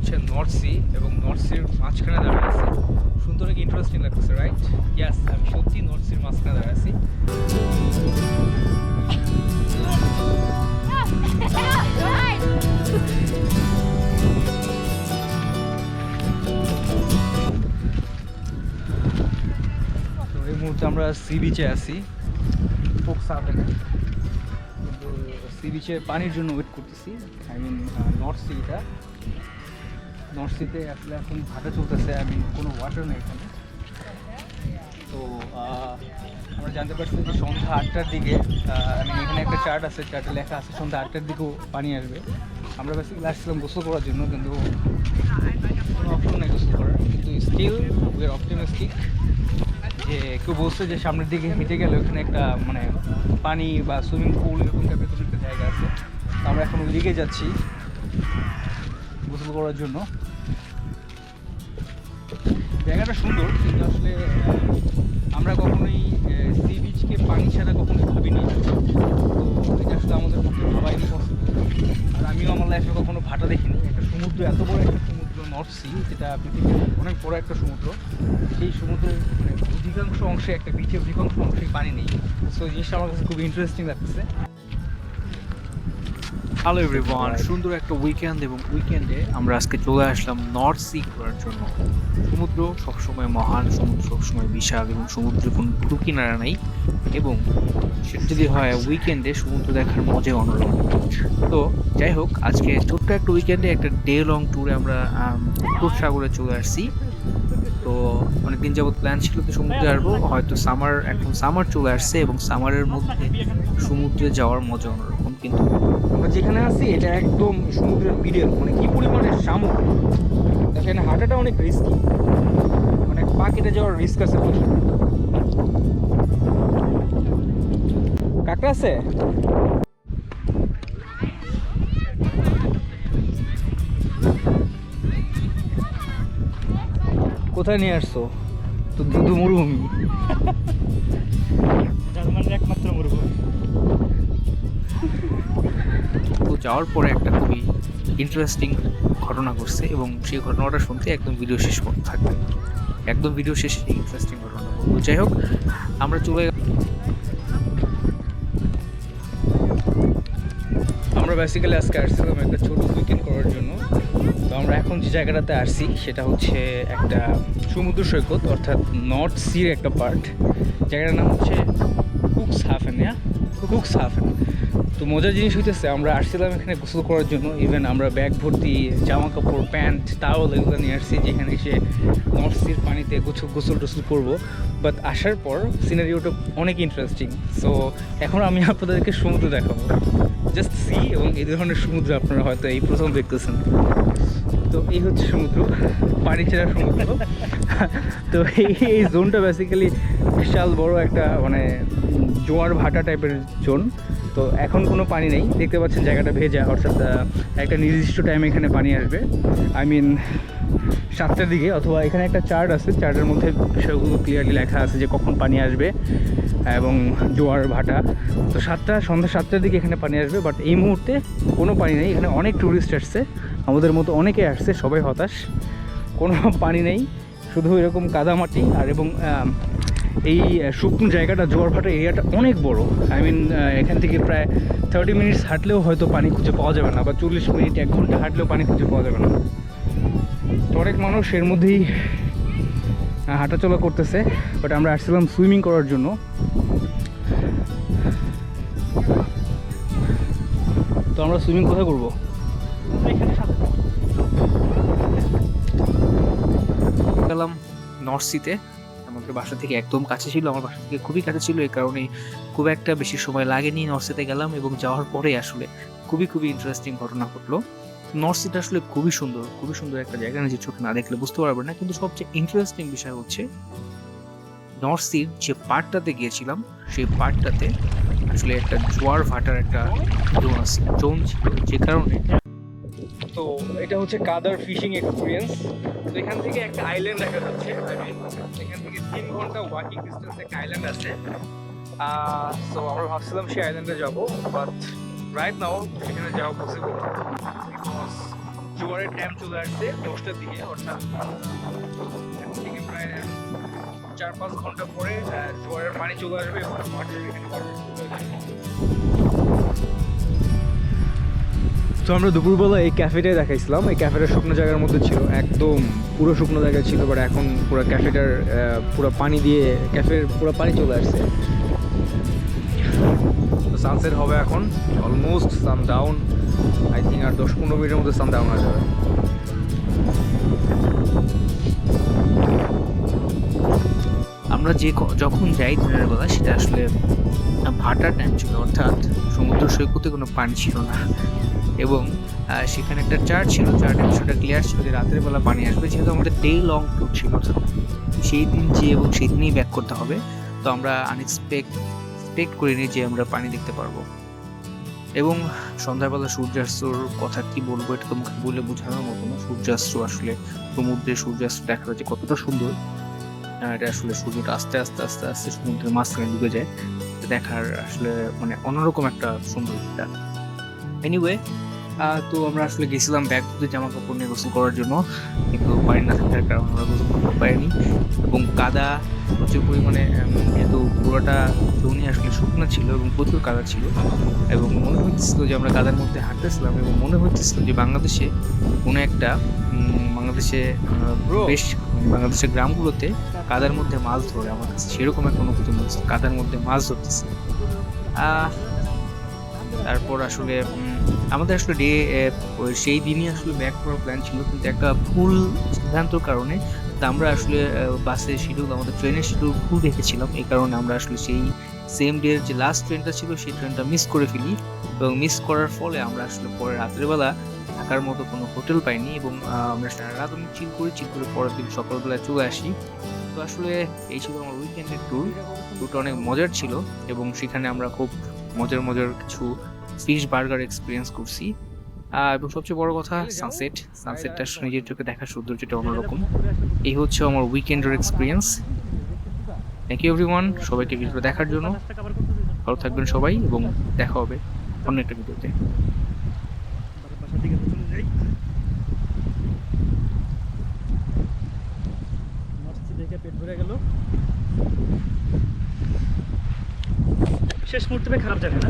হচ্ছে North Sea এবং north সির মাঝখানে দাঁড়িয়ে আছি। সুন্দর এক ইন্টারেস্টিং লাগতেছে রাইট ইয়াস আমি সত্যি নর্থ সির মাঝখানে দাঁড়িয়ে আছি। এই মুহূর্তে আমরা সি বিচে আছি। সি বিচে পানির জন্য ওয়েট করতেছি। আই মিন নর্থ সিটা নর্থ সিতে আসলে এখন ভাটা চলতেছে আমি কোনো ওয়াটার নেই এখানে। তো আমরা জানতে পারছি যে সন্ধ্যা আটটার দিকে আমি এখানে একটা চার্ট আছে চার্টে লেখা আছে, সন্ধ্যা আটটার দিকেও পানি আসবে। আমরা বেসিক্যালি আসছিলাম গোসল করার জন্য, কিন্তু কোনো অপশন নেই গোসল করার। কিন্তু স্টিল উই অপটিমিস্টিক যে কেউ বলছে যে সামনের দিকে হেঁটে গেলে ওখানে একটা মানে পানি বা সুইমিং পুল এরকম টাইপের কোনো একটা জায়গা আছে। তো আমরা এখন ওইদিকে যাচ্ছি, গোসল করার জন্য। জায়গাটা সুন্দর কিন্তু আসলে আমরা কখনোই সি বিচকে পানি ছাড়া কখনোই ভাবিনি। তো এটা আসলে আমাদের পক্ষে পসিবল আর আমিও আমার লাইফে কখনো ভাটা দেখিনি। একটা সমুদ্র, এত বড় একটা সমুদ্র নর্থ সি যেটা পৃথিবীর অনেক বড় একটা সমুদ্র, সেই সমুদ্রের মানে অধিকাংশ অংশে, একটা বিচের অধিকাংশ অংশে পানি নেই। সো জিনিসটা আমার কাছে খুব ইন্টারেস্টিং লাগতেছে। হ্যালো এভরিওয়ান সুন্দর একটা উইকেন্ড এবং উইকেন্ডে আমরা আজকে চলে আসলাম নর্থ সি ঘোরার জন্য। সমুদ্র সবসময় মহান, সমুদ্র সবসময় বিশাল এবং সমুদ্রে কোনো কুটু কিনারা নাই এবং সেটা যদি হয় উইকেন্ডে সমুদ্র দেখার মজাই অন্যরকম। তো যাই হোক, আজকে ছোট্ট একটা উইকেন্ডে একটা ডে লং ট্যুরে আমরা ট্যুর সাগরে চলে আসছি। তো অনেকদিন যাবত প্ল্যান ছিল তো সমুদ্রে আসব, হয়তো সামার এখন সামার চলে আসছে এবং সামারের মধ্যে সমুদ্রে যাওয়ার মজা অন্যরকম। কিন্তু আমরা যেখানে আছি, এটা একদম সমুদ্রের মিডল মানে কি পরিমাণে শামুক। এখানে হাঁটাটা অনেক রিস্কি মানে পা কেটে যাওয়ার রিস্ক আছে প্রচুর। আছে? কোথায় নিয়ে আসছো? তো দুধু মরুভূমি। একমাত্র মরুভূমি। তো যাওয়ার পরে একটা খুবই ইন্টারেস্টিং ঘটনা ঘটছে এবং সেই ঘটনাটা শুনতে একদম ভিডিও শেষ পর্যন্ত থাকবে। একদম ভিডিও শেষে ইন্টারেস্টিং ঘটনা। বলব যাই হোক, আমরা চলে আমরা বেসিক্যালি আজকে আসছিলাম একটা ছোট উইকেন্ড করার জন্য। তো আমরা এখন যে জায়গাটাতে আসছি, সেটা হচ্ছে একটা সমুদ্র সৈকত, অর্থাৎ নর্থ সির একটা পার্ট জায়গাটার নাম হচ্ছে কুকস হাফেন কুকস হাফেন তো মজার জিনিস হইতেছে, আমরা আসছিলাম এখানে গোসল করার জন্য ইভেন আমরা ব্যাগ ভর্তি জামা কাপড় প্যান্ট টাওয়াল এগুলো নিয়ে আসছি, যেখানে এসে নর্থ সির পানিতে গোসল গোসল টোসল করব। বাট আসার পর সিনারিওটা অনেক ইন্টারেস্টিং সো এখন আমি আপনাদেরকে সমুদ্র দেখাবো। জাস্ট সি এবং এই ধরনের সমুদ্র আপনারা হয়তো এই প্রথম দেখতেছেন। তো এই হচ্ছে সমুদ্র, পানি ছেড়া সমুদ্র। তো এই জোনটা বেসিক্যালি বিশাল বড় একটা মানে জোয়ার ভাটা টাইপের জোন তো এখন কোনো পানি নেই। দেখতে পাচ্ছেন জায়গাটা ভেজা, অর্থাৎ একটা নির্দিষ্ট টাইমে এখানে পানি আসবে। আই মিন সাতটার দিকে, অথবা এখানে একটা চার্ট আছে চার্টের মধ্যে বিষয়গুলো ক্লিয়ারলি লেখা আছে যে কখন পানি আসবে এবং জোয়ার ভাটা। তো সাতটা, সন্ধ্যা সাতটার দিকে এখানে পানি আসবে বাট এই মুহূর্তে কোনো পানি নেই। এখানে অনেক ট্যুরিস্ট আসছে। আমাদের মতো অনেকে আসছে, সবাই হতাশ। কোনো পানি নেই। শুধু এরকম কাদামাটি আর এবং এই শুকনো জায়গাটা জোয়ার ভাটা এরিয়াটা অনেক বড়। আই মিন এখান থেকে প্রায় থার্টি মিনিটস হাঁটলেও হয়তো পানি খুঁজে পাওয়া যাবে না বা চল্লিশ মিনিট এক ঘণ্টা হাঁটলেও পানি খুঁজে পাওয়া যাবে না। তো অনেক মানুষ এর মধ্যেই হাঁটাচলা করতেছে বাট আমরা আসছিলাম সুইমিং করার জন্য। তো আমরা সুইমিং কোথায় করব? গেলাম নর্থ সিতে বাসা থেকে একদম কাছে ছিল, আমার বাসা থেকে খুবই কাছে ছিল, এই কারণে খুব একটা বেশি সময় লাগেনি নর্থ সিতে গেলাম এবং যাওয়ার পরে আসলে খুবই খুবই ইন্টারেস্টিং ঘটনা ঘটলো। নর্থ সিটা আসলে খুবই সুন্দর খুবই সুন্দর একটা জায়গা, নিজের চোখে না দেখলে বুঝতে পারবেন না। কিন্তু সবচেয়ে ইন্টারেস্টিং বিষয় হচ্ছে নর্থ সির যে পার্টটাতে গিয়েছিলাম, সেই পার্টটাতে আসলে একটা জোয়ার ভাটার একটা জোন আছে জোন ছিল, যে কারণে তো এটা হচ্ছে কাদার ফিশিং এক্সপিরিয়েন্স তো এখান থেকে একটা আইল্যান্ড দেখা যাচ্ছে। এখান তিন ঘণ্টা ওয়াকিং ডিস্টেন্স একটা আইল্যান্ড আছে। সো আমরা ভাবছিলাম সেই আইল্যান্ডে যাব বাট রাইট নাও সেখানে যাওয়া পসিবল বিকজ জোয়ারের চলে আসছে, দশটার দিকে, অর্থাৎ থেকে প্রায় চার পাঁচ ঘণ্টা পরে জোয়ারের পানি চলে আসবে এবং মাঠের এখানে তো আমরা দুপুরবেলা এই ক্যাফেটাই দেখাইছিলাম। এই ক্যাফেটা শুকনো জায়গার মধ্যে ছিল, একদম পুরো শুকনো জায়গা ছিল বাট এখন পুরো ক্যাফেটার পুরো পানি দিয়ে ক্যাফের পুরো পানি চলে আসছে। সানসেট হবে এখন অলমোস্ট সানডাউন আই থিঙ্ক আর দশ পনেরো মিনিটের মধ্যে সানডাউন হয়ে যাবে। আমরা যে যখন যাই দিনের বেলা, সেটা আসলে ভাটার টাইম ছিল অর্থাৎ সমুদ্র সৈকতে কোনো পানি ছিল না। এবং সেখানে একটা চার্ট ছিল চার্টের বিষয়টা ক্লিয়ার ছিল যে রাতের বেলা পানি আসবে, যেহেতু আমাদের ডে লং ট্যুর ছিল। সেই দিন যে এবং সেই দিনেই ব্যাক করতে হবে। তো আমরা আনএক্সপেক্ট এক্সপেক্ট করিনি যে আমরা পানি দেখতে পারব। এবং সন্ধ্যাবেলা সূর্যাস্তর কথা কি বলব, এটা তোমাকে বলে বোঝানোর মতো না। সূর্যাস্ত আসলে সমুদ্রে সূর্যাস্ত দেখা যে কতটা সুন্দর। এটা আসলে সূর্যটা আস্তে আস্তে আস্তে আস্তে সমুদ্রের মাঝখানে ডুবে যায়। দেখার আসলে মানে অন্যরকম একটা সৌন্দর্যতা এনিওয়ে তো আমরা আসলে গেছিলাম ব্যাগ ধুতে জামা কাপড় নিয়ে গোসল করার জন্য। কিন্তু পানি না থাকার কারণে আমরা গোসল করতে পারিনি। এবং কাদা প্রচুর পরিমাণে যেহেতু পুরোটা জমি আসলে শুকনো ছিল এবং প্রচুর কাদা ছিল। এবং মনে হচ্ছিল যে আমরা কাদার মধ্যে হাঁটতেছিলাম এবং মনে হচ্ছিল যে বাংলাদেশে কোনো একটা বাংলাদেশে বেশ বাংলাদেশের গ্রামগুলোতে কাদার মধ্যে মাছ ধরে। আমার কাছে সেরকম একটা অনুভূতি মনে হচ্ছে কাদার মধ্যে মাছ ধরতেছে। তারপর আসলে আমাদের আসলে ডে সেই দিনই আসলে ব্যাক করার প্ল্যান ছিল। কিন্তু একটা ভুল সিদ্ধান্তর কারণে আমরা আসলে বাসের শিডিউল আমাদের ট্রেনের শিডিউল ভুল রেখেছিলাম। এই কারণে আমরা আসলে সেই সেম ডে যে লাস্ট ট্রেনটা ছিল, সেই ট্রেনটা মিস করে ফেলি। এবং মিস করার ফলে আমরা আসলে পরে রাতের বেলা থাকার মতো কোনো হোটেল পাইনি এবং আমরা সারা রাত আমি চিল করি চিল করে পরের দিন সকালবেলায় চলে আসি। তো আসলে এই ছিল আমার উইকেন্ডের ট্যুর ট্যুরটা অনেক মজার ছিল এবং সেখানে আমরা খুব মজার মজার কিছু ফিশ বার্গার এক্সপিরিয়েন্স করছি। এবং সবচেয়ে বড় কথা সানসেট সানসেটটা নিজের চোখে দেখার সৌন্দর্যটা অন্যরকম। এই হচ্ছে আমার উইকেন্ডের এক্সপিরিয়েন্স থ্যাংক ইউ এভরিওয়ান সবাইকে ভিডিওটা দেখার জন্য। ভালো থাকবেন সবাই, এবং দেখা হবে অন্য একটা ভিডিওতে পেট ভরে গেল। শেষ মুহূর্তে খারাপ যাবে না।